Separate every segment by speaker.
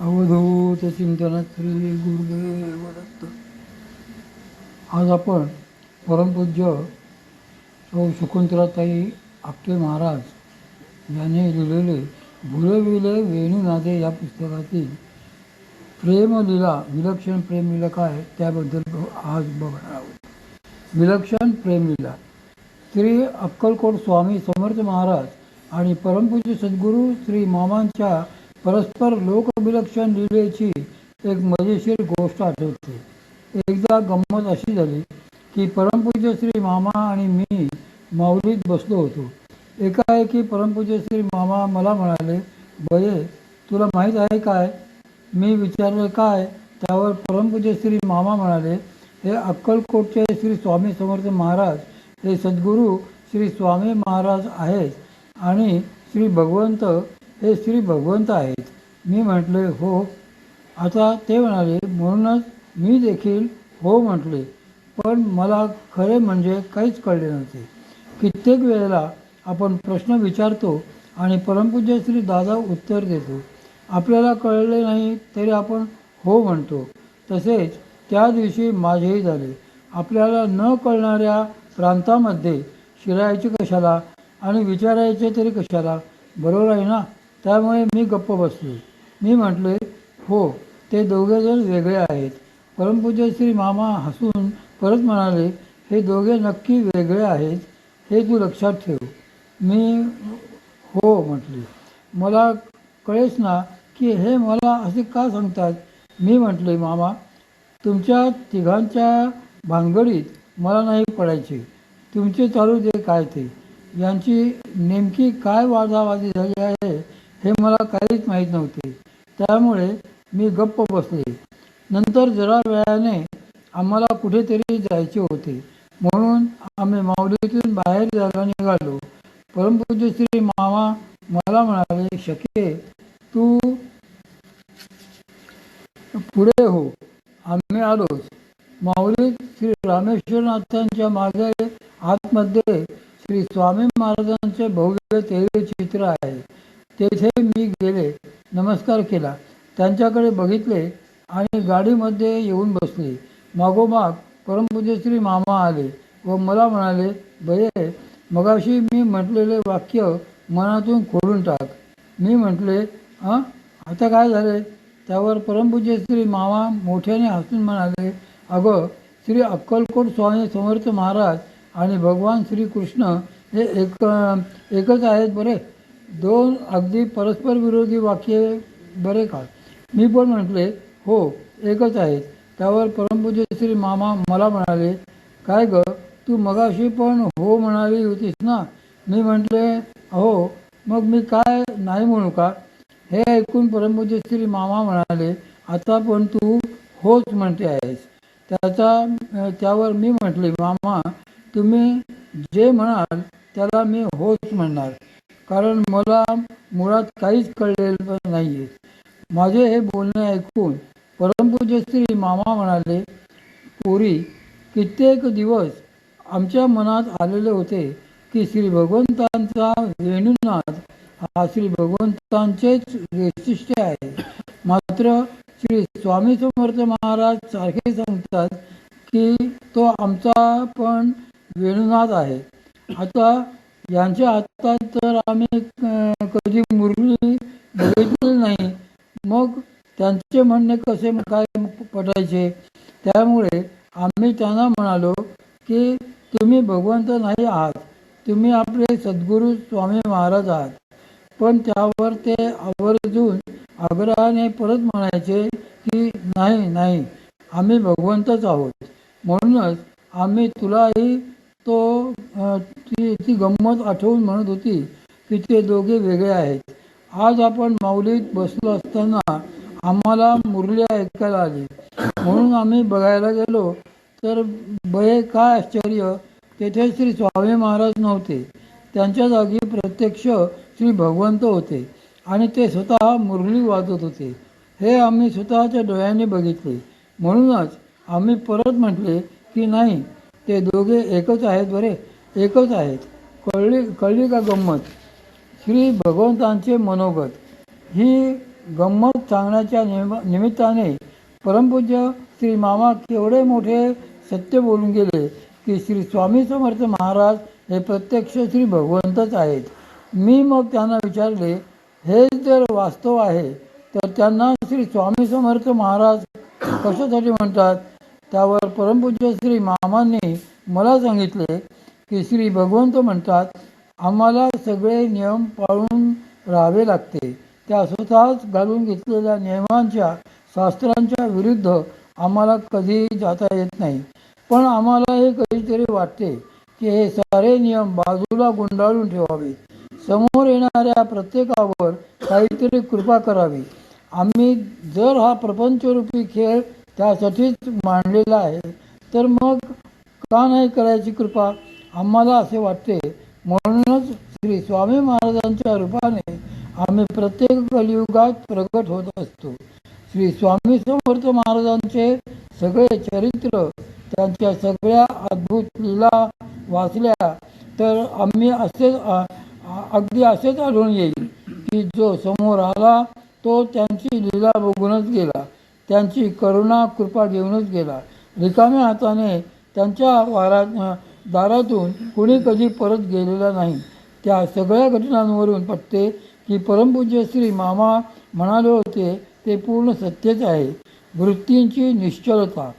Speaker 1: अवधूत चिंतन श्री गुरुदेव दत्त आज आपण परमपूज्य सौ शकुंतलाताई आपटे महाराज यांनी लिहिलेले भुलविले वेणुनादे या पुस्तकातील प्रेमलीला विलक्षण प्रेमलीला काय त्याबद्दल आज बघणार आहोत. विलक्षण प्रेमलीला श्री अक्कलकोट स्वामी समर्थ महाराज आणि परमपूज्य सद्गुरू श्री मामांच्या परस्पर लोकविलक्षण लीलेची एक मजेशीर गोष्ट आठवते. एकदा गंमत अशी झाली की परमपूज्य श्री मामा आणि मी माऊलीत बसलो होतो. एकाएकी परमपूज्य श्री मामा मला म्हणाले बये तुला माहीत आहे काय? मी विचारलं काय? त्यावर परमपूज्य श्री मामा म्हणाले हे अक्कलकोटचे श्री स्वामी समर्थ महाराज हे सद्गुरू श्री स्वामी महाराज आहेत आणि श्री भगवंत हे श्री भगवंत आहेत. मी म्हटले हो. आता ते म्हणाले म्हणूनच मी देखील हो म्हटले पण मला खरे म्हणजे काहीच कळले नव्हते. कित्येक वेळेला आपण प्रश्न विचारतो आणि परमपूज्य श्री दादा उत्तर देतो. आपल्याला कळले नाही तरी आपण हो म्हणतो. तसेच त्या दिवशी माझेही झाले. आपल्याला न कळणाऱ्या प्रांतामध्ये शिरायचे कशाला आणि विचारायचे तरी कशाला? बरोबर आहे ना? त्यामुळे मी गप्प बसलो मी म्हटले हो ते दोघेजण वेगळे आहेत परमपूज्य श्री मामा हसून परत म्हणाले हे दोघे नक्की वेगळे आहेत हे तू लक्षात ठेव. मी हो म्हटले. मला कळेच ना की हे मला असे का सांगतात? मी म्हटले मामा तुमच्या तिघांच्या भानगडीत मला नाही पडायचे. तुमचे चालू दे काय ते. यांची नेमकी काय वादावादी झाली आहे हे मला काहीच माहीत नव्हते. त्यामुळे मी गप्प बसले. नंतर जरा वेळाने आम्हाला कुठेतरी जायचे होते. म्हणून आम्ही माऊलीतून बाहेर जायला निघालो. परमपूज्य श्री मामा मला म्हणाले शके तू पुढे हो. आम्ही आलोच. माऊलीत श्री रामेश्वरनाथांच्या मागे आतमध्ये श्री स्वामी महाराजांचे भव्य तेरे चित्र आहे. तेथे मी गेले नमस्कार केला त्यांच्याकडे बघितले आणि गाडीमध्ये येऊन बसले. मागोमाग परमपूज्य श्री मामा आले व मला म्हणाले बये मगाशी मी म्हटलेले वाक्य मनातून खोडून टाक. मी म्हटले हां आता काय झाले? त्यावर परमपूज्य श्री मामा मोठ्याने हसून म्हणाले अगं श्री अक्कलकोट स्वामी समर्थ महाराज आणि भगवान श्रीकृष्ण हे एक एकच आहेत बरे. दोन अगदी परस्पर विरोधी वाक्य बरे का? मी पण म्हटले हो एकच आहे. त्यावर परमपूज्य श्री मामा मला म्हणाले काय ग तू मगाशी पण हो म्हणाली होतीस ना? मी म्हटले हो मग मी काय नाही म्हणू का? हे ऐकून परमपूज्य श्री मामा म्हणाले आता पण तू होच म्हणते आहेस. त्याचा त्यावर मी म्हटले मामा तुम्ही जे म्हणाल त्याला मी होच म्हणणार. कारण मला मुळात काहीच कळलेलं नाही आहे माझे हे बोलणे ऐकून परमपूज्य श्री मामा म्हणाले पोरी कित्येक दिवस आमच्या मनात आलेले होते की श्री भगवंतांचा वेणुनाथ हा श्री भगवंतांचेच वैशिष्ट्य आहे. मात्र श्री स्वामी समर्थ महाराज सारखे सांगतात की तो आमचा पण वेणुनाथ आहे. आता यांच्या हातात तर आम्ही कधी मुरली बघितली नाही. मग त्यांचे म्हणणे कसे काय पटायचे? त्यामुळे आम्ही त्यांना म्हणालो की तुम्ही भगवंत नाही आहात. तुम्ही आपले सद्गुरू स्वामी महाराज आहात. पण त्यावर ते आवर्जून आग्रहाने परत म्हणायचे की नाही नाही. आम्ही भगवंतच आहोत. म्हणूनच आम्ही तुलाही तो ती ती गंमत आठवून म्हणत होती की ते दोघे वेगळे आहेत. आज आपण माऊलीत बसलो असताना आम्हाला मुरली ऐकायला आली. म्हणून आम्ही बघायला गेलो तर बये काय आश्चर्य? तेथे श्री स्वामी महाराज नव्हते. त्यांच्या जागी प्रत्यक्ष श्री भगवंत होते आणि ते स्वतः मुरली वाजत होते. हे आम्ही स्वतःच्या डोळ्याने बघितले. म्हणूनच आम्ही परत म्हटले की नाही ते दोघे एकच आहेत बरे एकच आहेत. कळली कळली का गंमत? श्री भगवंतांचे मनोगत. ही गंमत सांगण्याच्या निम निमित्ताने परमपूज्य श्री मामा केवढे मोठे सत्य बोलून गेले की श्री स्वामी समर्थ महाराज हे प्रत्यक्ष श्री भगवंतच आहेत. मी मग त्यांना विचारले हे जर वास्तव आहे तर त्यांना श्री स्वामी समर्थ महाराज कशासाठी म्हणतात? त्यावर परमपूज्य श्री मामांनी मला सांगितले की श्री भगवंत म्हणतात आम्हाला सगळे नियम पाळून राहावे लागते. त्या स्वतःच घालून घेतलेल्या नियमांच्या शास्त्रांच्या विरुद्ध आम्हाला कधीही जाता येत नाही. पण आम्हाला हे कधीतरी वाटते की हे सारे नियम बाजूला गुंडाळून ठेवावे. समोर येणाऱ्या प्रत्येकावर काहीतरी कृपा करावी. आम्ही जर हा प्रपंचरूपी खेळ त्यासाठीच मांडलेला आहे. तर मग का नाही करायची कृपा? आम्हाला असे वाटते. म्हणूनच श्री स्वामी महाराजांच्या रूपाने आम्ही प्रत्येक कलियुगात प्रगट होत असतो. श्री स्वामी समर्थ महाराजांचे सगळे चरित्र त्यांच्या सगळ्या अद्भुत लीला वाचल्या तर आम्ही असेच अगदी असेच आढळून येईल की जो समोर आला तो त्यांची लीला बघूनच गेला. त्यांची करुणा कृपा घेऊनच गेला. रिकाम्या हाताने त्यांच्या वारा दारातून कुणी कधी परत गेलेला नाही. त्या सगळ्या घटनांवरून पटते की परमपूज्य श्री मामा म्हणाले होते ते पूर्ण सत्यच आहे. वृत्तींची निश्चलता.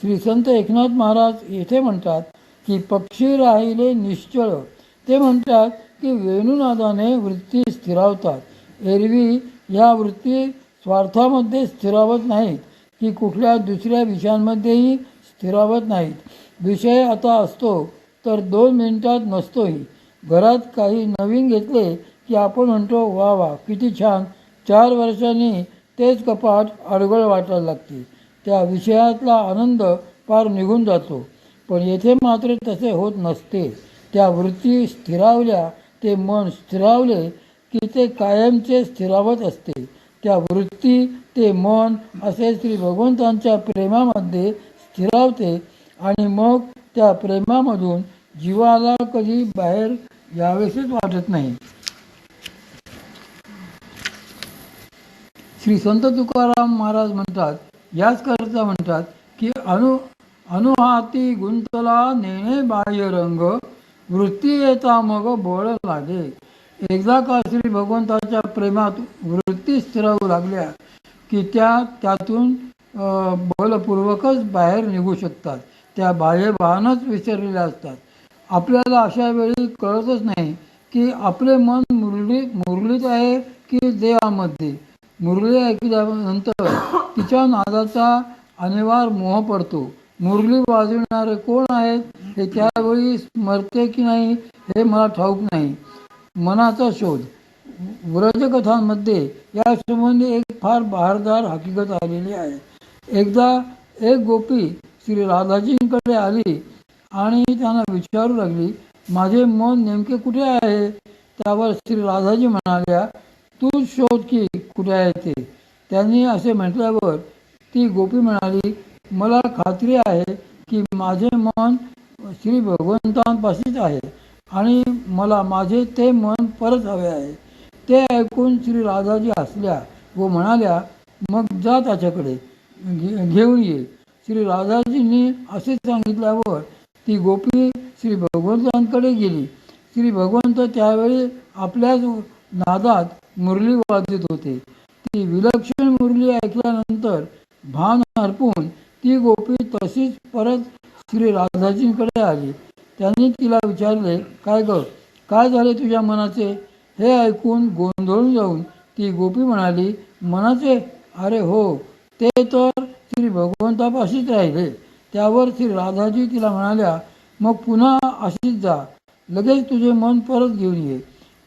Speaker 1: श्री संत एकनाथ महाराज येथे म्हणतात की पक्षी राहिले निश्चळ. ते म्हणतात की वेणुनादाने वृत्ती स्थिरावतात. एरवी या वृत्ती स्वार्थामध्ये स्थिरावत नाहीत की कुठल्या दुसऱ्या विषयांमध्येही स्थिरावत नाहीत. विषय आता असतो तर दोन मिनिटात नसतोही. घरात काही नवीन घेतले की आपण म्हणतो वा वा किती छान. चार वर्षांनी तेच कपाट अडगळ वाटायला लागते. त्या विषयातला आनंद फार निघून जातो. पण येथे मात्र तसे होत नसते. त्या वृत्ती स्थिरावल्या ते मन स्थिरावले की ते कायमचे स्थिरावत असते. त्या वृत्ती ते मन असे श्री भगवंतांच्या प्रेमामध्ये स्थिरावते आणि मग त्या प्रेमामधून जीवाला कधी बाहेर यावेसेच वाटत नाही. श्री संत तुकाराम महाराज म्हणतात याच करता म्हणतात की अनु अनुहाती गुंतला नेणे बाह्य रंग वृत्ती येता मग बळ लागे. एकदा का श्री भगवंताच्या प्रेमात वृत्ती स्थिरावू लागल्या की त्या त्यातून बलपूर्वकच बाहेर निघू शकतात. त्या बाह्यभानच विसरलेल्या असतात. आपल्याला अशा वेळी कळतच नाही की आपले मन मुरली मुरलीत आहे की देवामध्ये मुरली ऐकल्यानंतर तिच्या नादाचा अनिवार्य मोह पडतो. मुरली वाजविणारे कोण आहेत हे त्यावेळी स्मरते की नाही हे मला ठाऊक नाही. मनाचा शोध. व्रजकथांमध्ये या संबंधी एक फार बहारदार हकीकत आलेली आहे. एकदा एक गोपी श्री राधाजींकडे आली आणि त्यांना विचारू लागली माझे मन नेमके कुठे आहे? त्यावर श्री राधाजी म्हणाल्या तू शोध की कुठे आहे ते? त्यांनी असे म्हटल्यावर ती गोपी म्हणाली मला खात्री आहे की माझे मन श्री भगवंतांपाशीच आहे. आणि मला माझे ते मन परत हवे आहे. ते ऐकून श्री राधाजी हसल्या व म्हणाल्या मग जा त्याच्याकडे घे घेऊन ये. श्री राधाजींनी असे सांगितल्यावर ती गोपी श्री भगवंतांकडे गेली. श्री भगवंत त्यावेळी आपल्याच नादात मुरली वाजत होते. ती विलक्षण मुरली ऐकल्यानंतर भान हरपून ती गोपी तशीच परत श्री राधाजींकडे आली. त्यांनी तिला विचारले काय ग? काय झाले तुझ्या मनाचे? हे ऐकून गोंधळून जाऊन ती गोपी म्हणाली मनाचे? अरे हो ते तर श्री भगवंतापाशीच राहिले. त्यावर श्री राधाजी तिला म्हणाल्या मग पुन्हा अशीच जा. लगेच तुझे मन परत घेऊन ये.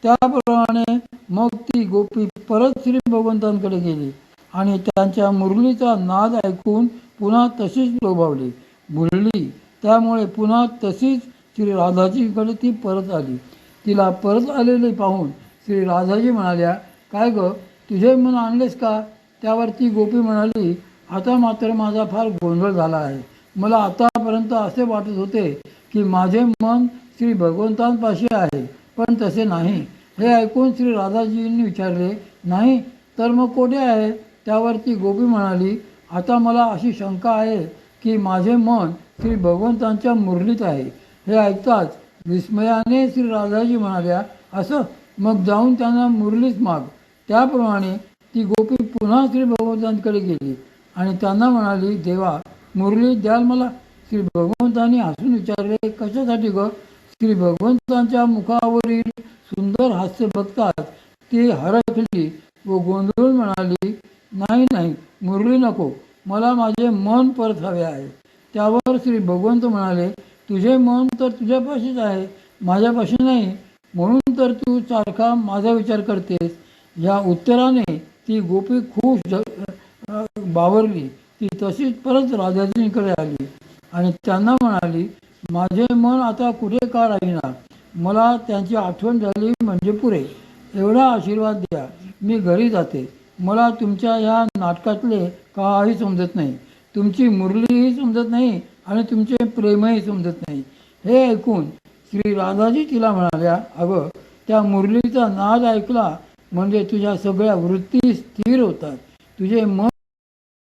Speaker 1: त्याप्रमाणे मग ती गोपी परत श्री भगवंतांकडे गेली आणि त्यांच्या मुरलीचा नाद ऐकून पुन्हा तशीच लोभावली. भुलली त्यामुळे पुन्हा तशीच श्री राधाजीकडे ती परत आली. तिला परत आलेली पाहून श्री राधाजी म्हणाल्या काय ग तुझे मन आणलेस का? त्यावर ती गोपी म्हणाली आता मात्र माझा फार गोंधळ झाला आहे. मला आतापर्यंत असे वाटत होते की माझे मन श्री भगवंतांपाशी आहे पण तसे नाही. हे ऐकून श्री राधाजींनी विचारले नाही तर मग कोठे आहे? त्यावर ती गोपी म्हणाली आता मला अशी शंका आहे की माझे मन श्री भगवंतांच्या मुरलीत आहे. हे ऐकताच विस्मयाने श्री राधाजी म्हणाल्या असं मग जाऊन त्यांना मुरलीच माग. त्याप्रमाणे ती गोपी पुन्हा श्री भगवंतांकडे गेली आणि त्यांना म्हणाली देवा मुरली द्याल मला? श्री भगवंतांनी हसून विचारले कशासाठी ग? श्री भगवंतांच्या मुखावरील सुंदर हास्य बघतात ती हरखली व गोंधळून म्हणाली नाही नाही मुरली नको मला माझे मन परत हवे आहे. त्यावर श्री भगवंत म्हणाले तुझे मन तर तुझ्यापाशीच आहे माझ्यापाशी नाही. म्हणून तर तू सारखा माझा विचार करतेस. या उत्तराने ती गोपी खूप बावरली. ती तशीच परत राजाजींकडे आली आणि त्यांना म्हणाली माझे मन आता कुठे का राहीना? मला त्यांची आठवण झाली म्हणजे पुरे. एवढा आशीर्वाद द्या. मी घरी जाते. मला तुमच्या या नाटकातले काही समजत नाही. तुमची मुरलीही समजत नाही. आणि तुमचे प्रेमही समजत नाही. हे ऐकून श्री राधाजी तिला म्हणाल्या अगं त्या मुरलीचा नाद ऐकला म्हणजे तुझ्या सगळ्या वृत्ती स्थिर होतात. तुझे मन